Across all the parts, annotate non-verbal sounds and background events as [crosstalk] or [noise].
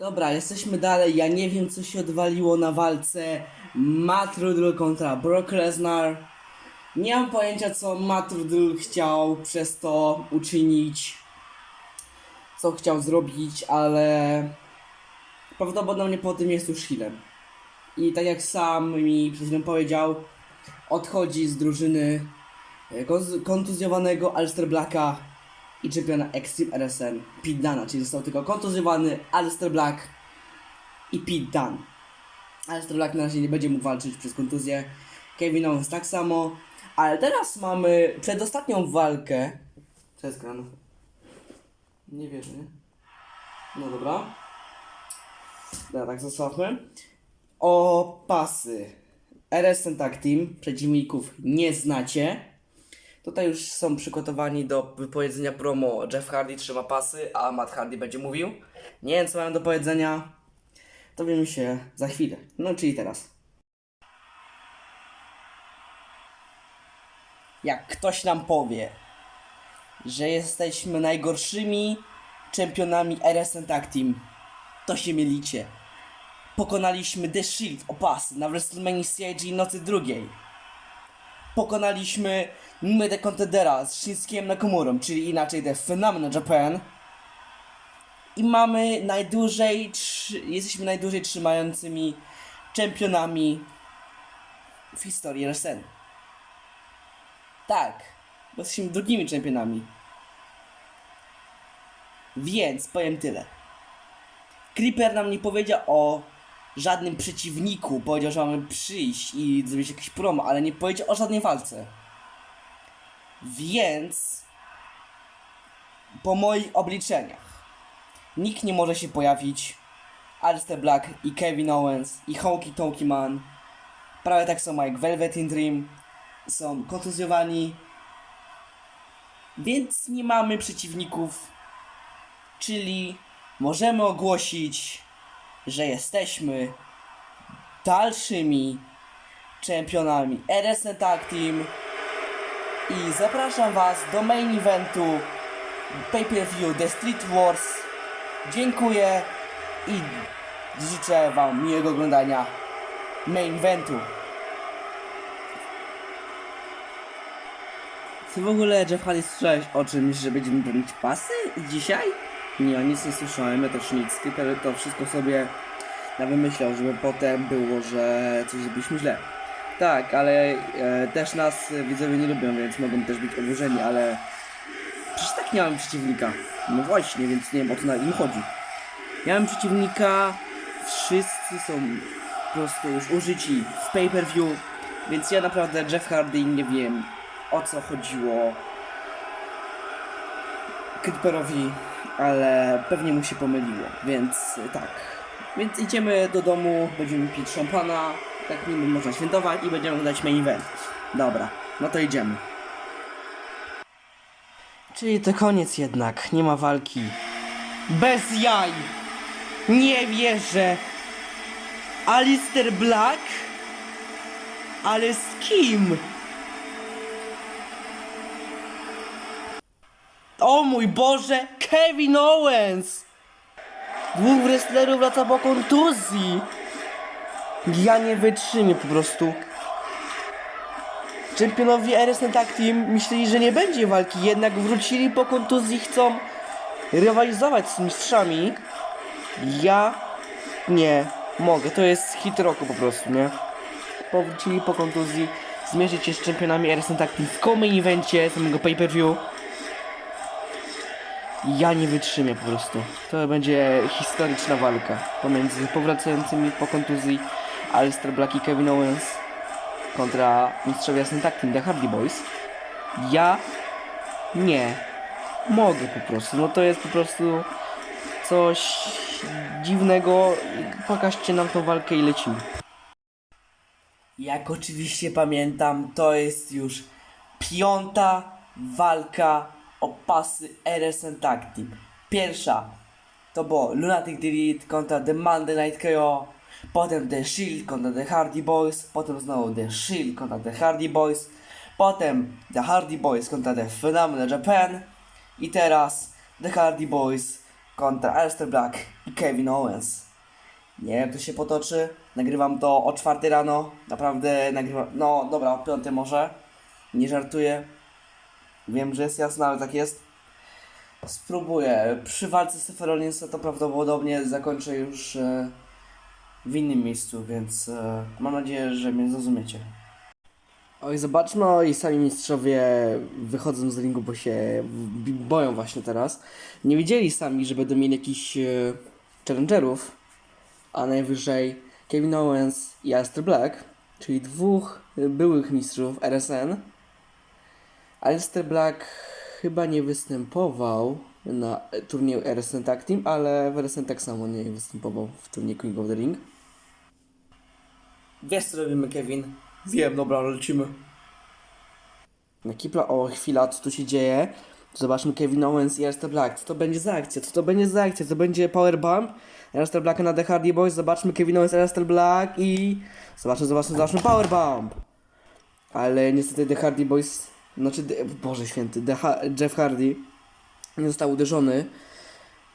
Dobra, jesteśmy dalej. Ja nie wiem, co się odwaliło na walce Matt Riddle kontra Brock Lesnar. Nie mam pojęcia, co Matt Riddle chciał przez to uczynić, co chciał zrobić, ale prawdopodobnie po tym jest już healem. I tak jak sam mi przed chwilą powiedział, odchodzi z drużyny e, kontuz- kontuzjowanego Alistair Blacka i czempiona Extreme RSN Pete Dana, czyli został tylko kontuzjowany Alistair Black i Pete Dunne. Alistair Black na razie nie będzie mógł walczyć przez kontuzję, Kevin Owens tak samo, ale teraz mamy przedostatnią walkę. Co jest grane? Nie wierzę? No dobra. Dobra, tak zostawmy. O pasy. RSN Tag Team, przeciwników nie znacie. Tutaj już są przygotowani do wypowiedzenia promo. Jeff Hardy trzyma pasy, a Matt Hardy będzie mówił. Nie wiem, co mają do powiedzenia. Dowiemy się za chwilę. No, czyli teraz. Jak ktoś nam powie, że jesteśmy najgorszymi czempionami RSN Tag Team, to się mylicie. Pokonaliśmy The Shield o pasy na WrestleMania CIG nocy drugiej pokonaliśmy Mide Contendera z Shinsuke'em Nakamurą, czyli inaczej The Phenomenal Japan. I mamy najdłużej, jesteśmy najdłużej trzymającymi czempionami w historii RSN. Tak, bo jesteśmy drugimi czempionami. Więc powiem tyle. Creeper nam nie powiedział o żadnym przeciwniku. Powiedział, że mamy przyjść i zrobić jakieś promo, ale nie powiedział o żadnej walce. Więc po moich obliczeniach nikt nie może się pojawić. Alistair Black i Kevin Owens i Honky Tonky Man prawie tak samo jak Velvet in Dream są kontuzjowani. Więc nie mamy przeciwników, czyli możemy ogłosić że jesteśmy dalszymi czempionami RSN Tag Team i zapraszam Was do main eventu pay-per-view The Street Wars. Dziękuję i życzę Wam miłego oglądania main eventu. Ty w ogóle Jeff Hardy słyszałeś o czymś, że będziemy bronić pasy dzisiaj? Nie, ja nic nie słyszałem, ja też nic, tylko to wszystko sobie na wymyślał, żeby potem było, że coś zrobiliśmy źle. Tak, ale e, też nas e, widzowie nie lubią, więc mogą też być oburzeni, ale przecież tak nie mam przeciwnika. No właśnie, więc nie wiem o co na im chodzi. Miałem przeciwnika, wszyscy są po prostu już użyci w pay-per-view, więc ja naprawdę Jeff Hardy nie wiem o co chodziło Creeperowi, ale pewnie mu się pomyliło, więc y, tak. Więc idziemy do domu, będziemy pić szampana, tak niby można świętować i będziemy oglądać main event. Dobra, no to idziemy. Czyli to koniec jednak, nie ma walki. Bez jaj! Nie wierzę! Alistair Black? Ale z kim? O mój Boże, Kevin Owens! Dwóch wrestlerów wraca po kontuzji. Ja nie wytrzymię po prostu. Czempionowie RSN Tag Team myśleli, że nie będzie walki, jednak wrócili po kontuzji, chcą rywalizować z mistrzami. Ja nie mogę, to jest hit roku po prostu, nie? Powrócili po kontuzji, zmierzyć się z czempionami RSN Tag Team w main evencie samego pay-per-view. Ja nie wytrzymię po prostu. To będzie historyczna walka pomiędzy powracającymi po kontuzji Alistair Black i Kevin Owens kontra mistrzowie jasny team The Hardy Boys. Ja nie mogę po prostu. No to jest po prostu coś dziwnego. Pokażcie nam tą walkę i lecimy. Jak oczywiście pamiętam, to jest już piąta walka o pasy RSN Tag. Pierwsza to było Lunatic Delete kontra The Monday Night KO, potem The Shield kontra The Hardy Boys, potem znowu The Shield kontra The Hardy Boys, potem The Hardy Boys kontra The Phenomenal Japan i teraz The Hardy Boys kontra Aleister Black i Kevin Owens. Nie wiem, jak to się potoczy. Nagrywam to o 4 rano. Naprawdę nagrywam. No dobra, o 5 może. Nie żartuję. Wiem, że jest jasno, ale tak jest. Spróbuję. Przy walce z Rollinsa to prawdopodobnie zakończę już e, w innym miejscu, więc e, mam nadzieję, że mnie zrozumiecie. Oj, zobaczmy, oj, sami mistrzowie wychodzą z ringu, bo się boją właśnie teraz. Nie wiedzieli sami, że będą mieli jakichś e, challengerów, a najwyżej Kevin Owens i Aleister Black, czyli dwóch byłych mistrzów RSN. Aleister Black chyba nie występował na turnieju RSN Tag Team, ale w RSN tak samo nie występował w turnieju King of the Ring. Wiesz co robimy, Kevin? Wiem, dobra, lecimy. Na kipla, o chwila, co tu się dzieje? Zobaczmy Kevin Owens i Aleister Black. Co to będzie za akcja? Co to będzie za akcja? To będzie powerbomb? Aleister Black na The Hardy Boys. Zobaczmy Kevin Owens, Aleister Black i... Zobaczmy, zobaczmy, zobaczmy powerbomb! Ale niestety The Hardy Boys... Znaczy, The... Boże święty, The ha... Jeff Hardy nie został uderzony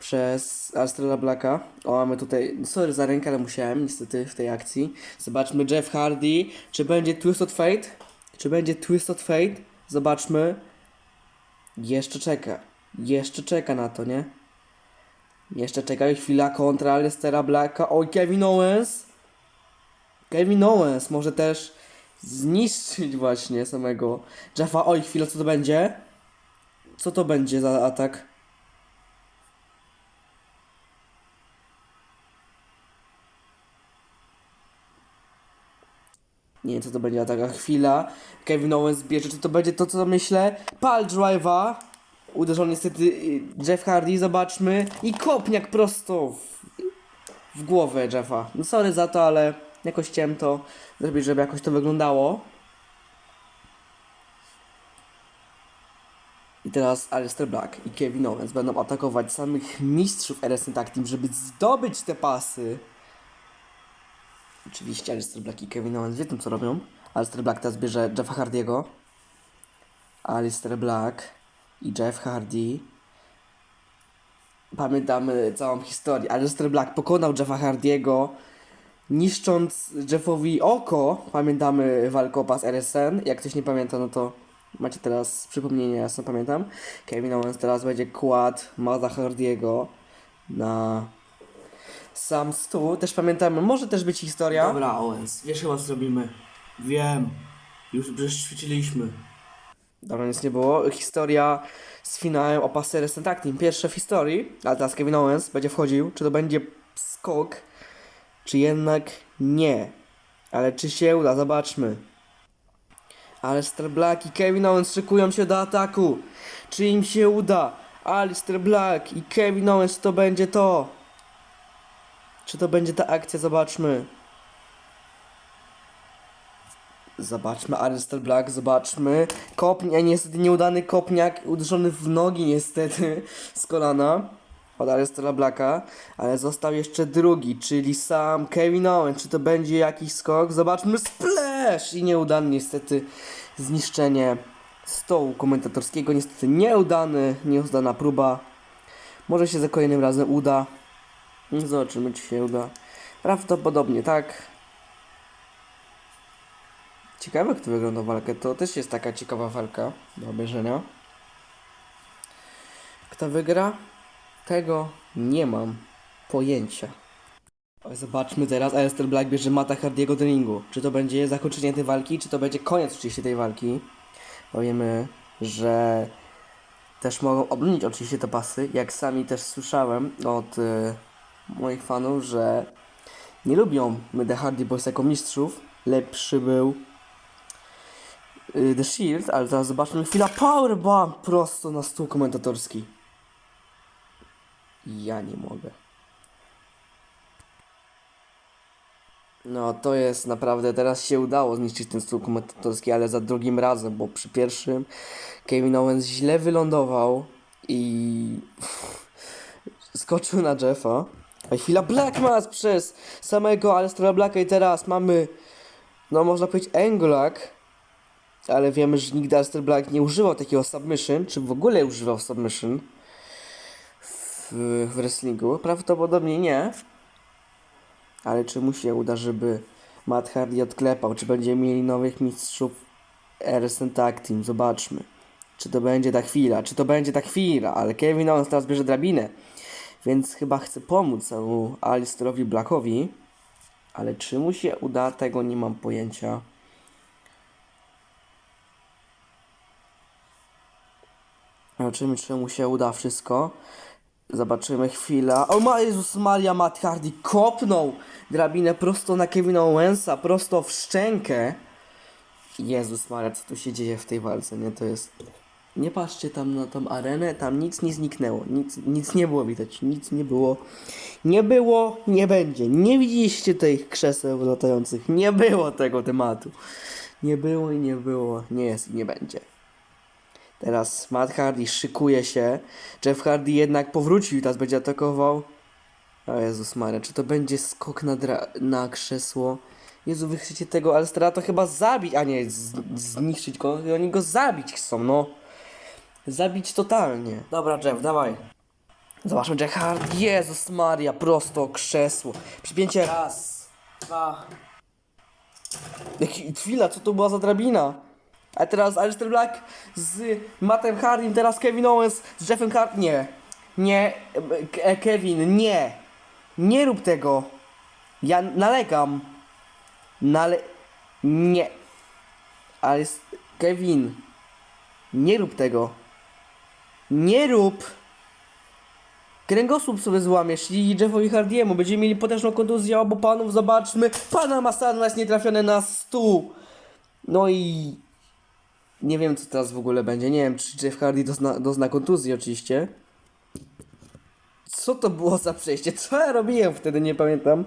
przez Aleistera Blacka. O, mamy tutaj, sorry za rękę, ale musiałem niestety w tej akcji. Zobaczmy Jeff Hardy, czy będzie Twisted Fate? Czy będzie Twisted Fate? Zobaczmy. Jeszcze czeka. Jeszcze czeka na to, nie? Jeszcze czeka chwila kontra Aleistera Blacka. Oj, Kevin Owens. Kevin Owens może też zniszczyć właśnie samego Jeffa. Oj, chwila, co to będzie? Co to będzie za atak? Nie wiem, co to będzie taka chwila. Kevin Owens bierze, czy to będzie to, co myślę? Pal drive'a. Uderzał niestety y, Jeff Hardy, zobaczmy. I kopniak prosto w, w głowę Jeffa. No sorry za to, ale jakoś chciałem to zrobić, żeby jakoś to wyglądało. I teraz Aleister Black i Kevin Owens będą atakować samych mistrzów RSN Tag Team, żeby zdobyć te pasy. Oczywiście Aleister Black i Kevin Owens wiedzą co robią. Aleister Black teraz bierze Jeffa Hardiego. Aleister Black i Jeff Hardy. Pamiętamy całą historię. Aleister Black pokonał Jeffa Hardiego, niszcząc Jeffowi oko. Pamiętamy walkę o pas RSN. Jak ktoś nie pamięta, no to macie teraz przypomnienie, ja sam pamiętam. Kevin Owens teraz będzie kładł Maza Hardiego na sam stół. Też pamiętamy, może też być historia. Dobra, Owens, wiesz chyba co zrobimy. Wiem, już przećwiczyliśmy. Dobra, nic nie było. Historia z finałem o pasy Resent Tag Team. Pierwsze w historii, ale teraz Kevin Owens będzie wchodził. Czy to będzie skok, czy jednak nie. Ale czy się uda, zobaczmy. Alistair Black i Kevin Owens szykują się do ataku. Czy im się uda? Alistair Black i Kevin Owens to będzie to. Czy to będzie ta akcja? Zobaczmy. Zobaczmy Alistair Black, zobaczmy. Kopnia, niestety nieudany kopniak, uderzony w nogi niestety z kolana od Alistaira Blacka, ale został jeszcze drugi, czyli sam Kevin Owens. Czy to będzie jakiś skok? Zobaczmy, splash! I nieudany niestety zniszczenie stołu komentatorskiego. Niestety nieudany, nieudana próba. Może się za kolejnym razem uda. Zobaczymy, czy się uda. Prawdopodobnie tak. Ciekawe, jak to wygląda walkę. To też jest taka ciekawa walka do obejrzenia. Kto wygra? Tego nie mam pojęcia. Oj, zobaczmy teraz. Aleister Black bierze Mata Hardiego do ringu. Czy to będzie zakończenie tej walki, czy to będzie koniec oczywiście tej walki? Powiemy, że też mogą obronić oczywiście te pasy. Jak sami też słyszałem od y, moich fanów, że nie lubią The Hardy Boys jako mistrzów. Lepszy był y, The Shield, ale teraz zobaczmy chwila powerbomb prosto na stół komentatorski. Ja nie mogę. No to jest naprawdę, teraz się udało zniszczyć ten stół komentatorski, ale za drugim razem, bo przy pierwszym Kevin Owens źle wylądował i [laughs] skoczył na Jeffa. A chwila Black Mass przez samego Alistaira Blacka i teraz mamy, no można powiedzieć Angulak, ale wiemy, że nigdy Alistair Black nie używał takiego submission, czy w ogóle używał submission w, w wrestlingu? Prawdopodobnie nie. Ale czy mu się uda, żeby Matt Hardy odklepał? Czy będziemy mieli nowych mistrzów RSN Tag Team? Zobaczmy. Czy to będzie ta chwila? Czy to będzie ta chwila? Ale Kevin Owens teraz bierze drabinę. Więc chyba chce pomóc Alisterowi Blackowi. Ale czy mu się uda? Tego nie mam pojęcia. Zobaczymy, czy mu się uda wszystko. Zobaczymy chwila. O ma Jezus Maria, Matt Hardy kopnął drabinę prosto na Kevina Owensa, prosto w szczękę. Jezus Maria, co tu się dzieje w tej walce, nie? To jest... Nie patrzcie tam na tą arenę, tam nic nie zniknęło, nic, nic nie było widać, nic nie było. Nie było, nie będzie. Nie widzieliście tych krzeseł latających, nie było tego tematu. Nie było i nie było, nie jest i nie będzie. Teraz Matt Hardy szykuje się. Jeff Hardy jednak powrócił i teraz będzie atakował. O Jezus Maria, czy to będzie skok na, na krzesło? Jezu, wy chcecie tego Alstera to chyba zabić, a nie zniszczyć go. Oni go zabić chcą, no. Zabić totalnie. Dobra, Jeff, dawaj. Zobaczmy, Jeff Hardy. Jezus Maria, prosto krzesło. Przypięcie. Raz, dwa, Jaki- Chwila, co to była za drabina? A teraz Alistair Black z Mattem Hardym, teraz Kevin Owens z Jeffem Hard... Nie. Nie. e, Kevin, nie. Nie rób tego. Ja nalegam. Nale... Nie. Ale... Kevin. Nie rób tego. Nie rób. Kręgosłup sobie złamiesz i Jeffowi Hardiemu. Będziemy mieli potężną kontuzję obu panów. Zobaczmy. Pana Masana jest nietrafiony na stół. No i... Nie wiem co teraz w ogóle będzie. Nie wiem czy Jeff Hardy dozna, dozna kontuzji oczywiście. Co to było za przejście? Co ja robiłem wtedy? Nie pamiętam.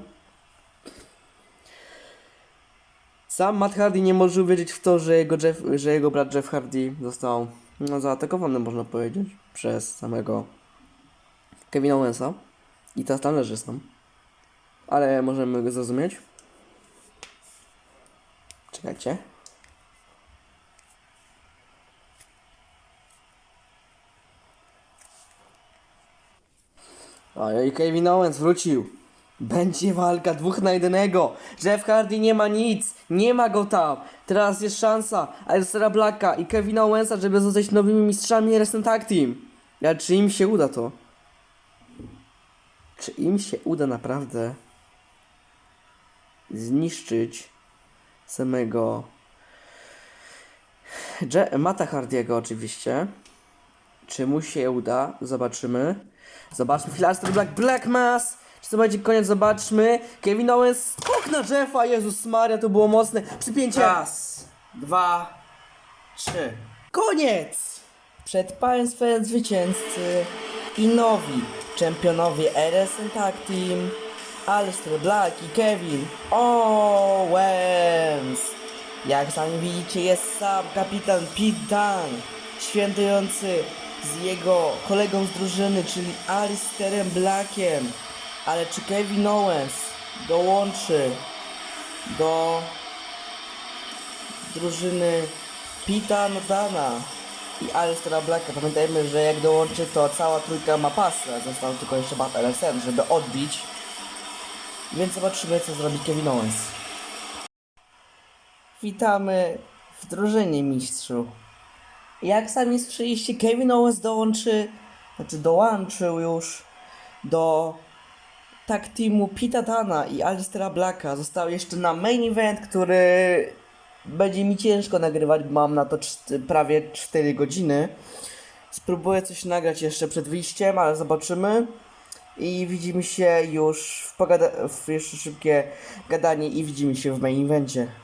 Sam Matt Hardy nie może uwierzyć w to, że jego, Jeff, że jego brat Jeff Hardy został no, zaatakowany, można powiedzieć, przez samego Kevina Owensa. I teraz tam leży sam. Ale możemy go zrozumieć. Czekajcie. Ojej, Kevin Owens wrócił. Będzie walka dwóch na jednego. Jeff Hardy nie ma nic. Nie ma go tam. Teraz jest szansa Alstera Blacka i Kevina Owensa, żeby zostać nowymi mistrzami Wrestling Tag Team. Ale czy im się uda to? Czy im się uda naprawdę zniszczyć samego Je- Mata Hardiego oczywiście. Czy mu się uda? Zobaczymy. Zobaczmy Filaster Black Black Mass. Będzie koniec? Zobaczmy. Kevin Owens skok na Jeffa. Jezus Maria, to było mocne. Przypięcie. raz, dwa, trzy. Koniec! Przed Państwem zwycięzcy i nowi czempionowie RSN Tag Team Alistair Black i Kevin Owens. Jak sami widzicie jest sam kapitan Pete Dunne, świętujący z jego kolegą z drużyny, czyli Alistairem Blackiem. Ale czy Kevin Owens dołączy do drużyny Pita Notana i Alistera Blacka. Pamiętajmy, że jak dołączy to cała trójka ma pasę. Został tylko jeszcze Bat LSN, żeby odbić. Więc zobaczymy co zrobi Kevin Owens. Witamy w drużynie mistrzu. Jak sami słyszeliście, Kevin Owens dołączy, znaczy dołączył już do tak teamu Pita Dana i Alistera Blacka. Został jeszcze na main event, który będzie mi ciężko nagrywać, bo mam na to prawie 4 godziny. Spróbuję coś nagrać jeszcze przed wyjściem, ale zobaczymy. I widzimy się już w, w jeszcze szybkie gadanie i widzimy się w main evencie.